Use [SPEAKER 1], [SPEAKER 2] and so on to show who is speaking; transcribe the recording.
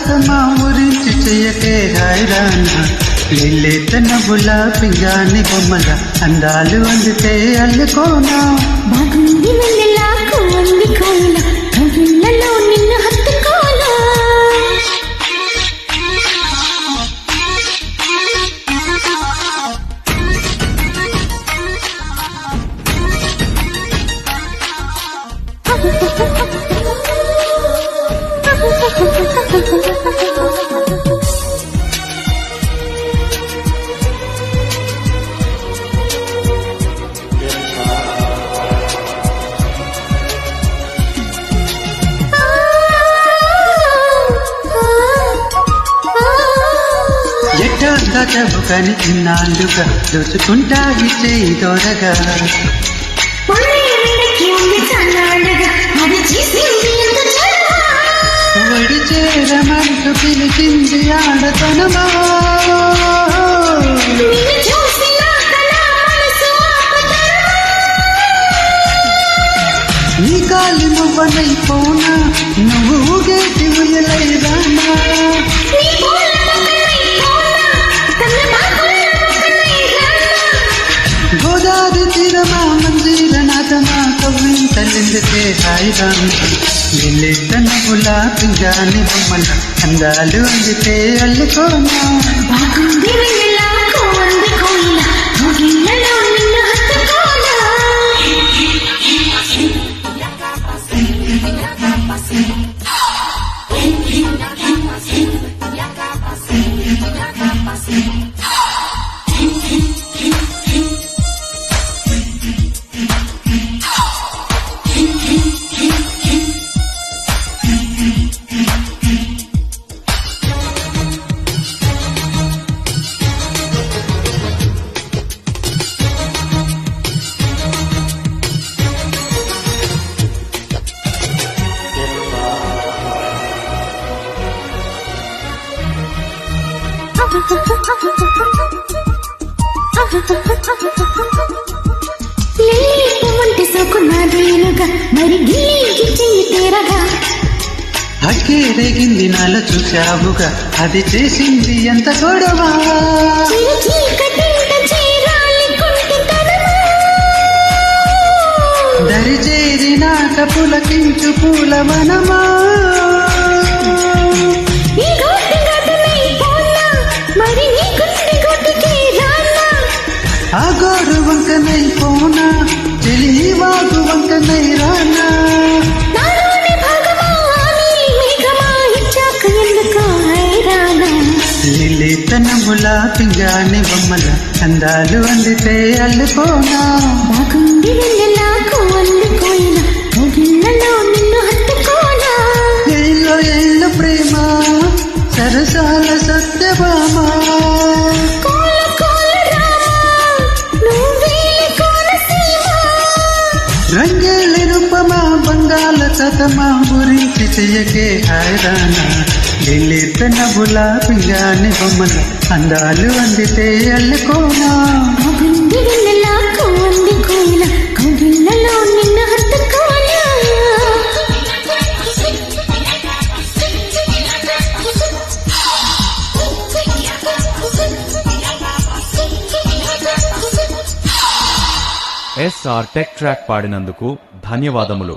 [SPEAKER 1] బంగాళ కథమా మురించి చెయ్యకే రాయరానా? లిల్లీ తనబుల పింగాని బొమ్మల అందాలు అందుతే అల్లుకోనా?
[SPEAKER 2] బాగుంది వెన్నెలకు అంది కోయిల కోగిళ్ళలో నిన్ను
[SPEAKER 1] ఎట్టా దాచవు కని ఇన్నాళ్ళుగా దోచుకుంటా ఇచ్చే దొరగా
[SPEAKER 2] పొలయనకి
[SPEAKER 1] వడి చేరమంటూ పిలిచింది ఆడతనమా
[SPEAKER 2] నీ
[SPEAKER 1] కాలి నువ్వనైపోనా నువ్వు ఊగేటి ఉయ్యలైదానా కవ్వింతలెందుకే హాయిరాను నిల్లే తన గులాబిగాని బొమ్మన అందాలు అందితే అల్లుకోనా
[SPEAKER 2] లేవంటి సొకున్నాదేనుగా మరి గిల్లికి చెయ్యి తీరగా
[SPEAKER 1] అక్కేరేగింది నాల చూశావుగా అది చేసింది ఎంత గొడవ?
[SPEAKER 2] చిరు చీకటింట చీరాలి
[SPEAKER 1] పులకించు
[SPEAKER 2] హైరానా
[SPEAKER 1] లిల్లీ తనముల పింగాని బొమ్మల అందాలు అందితే అల్లుకోనా
[SPEAKER 2] బాగుంది వెన్నెలకు అందుకోయిన కోగిళ్ళలో నిన్ను హత్తుకోనా.
[SPEAKER 1] ఏళ్ళో ఏళ్ళ ప్రేమ సరసాల సత్యభామ. రంగేలి రూపమా బంగాళ కథమా గురించి చెయ్యకే హాయరానా లిల్లీ తనముల పింగాని బొమ్మల అందాలు అందితే అల్లుకోనా
[SPEAKER 3] ఎస్ఆర్ టెక్ ట్రాక్ పాడినందుకు ధన్యవాదములు.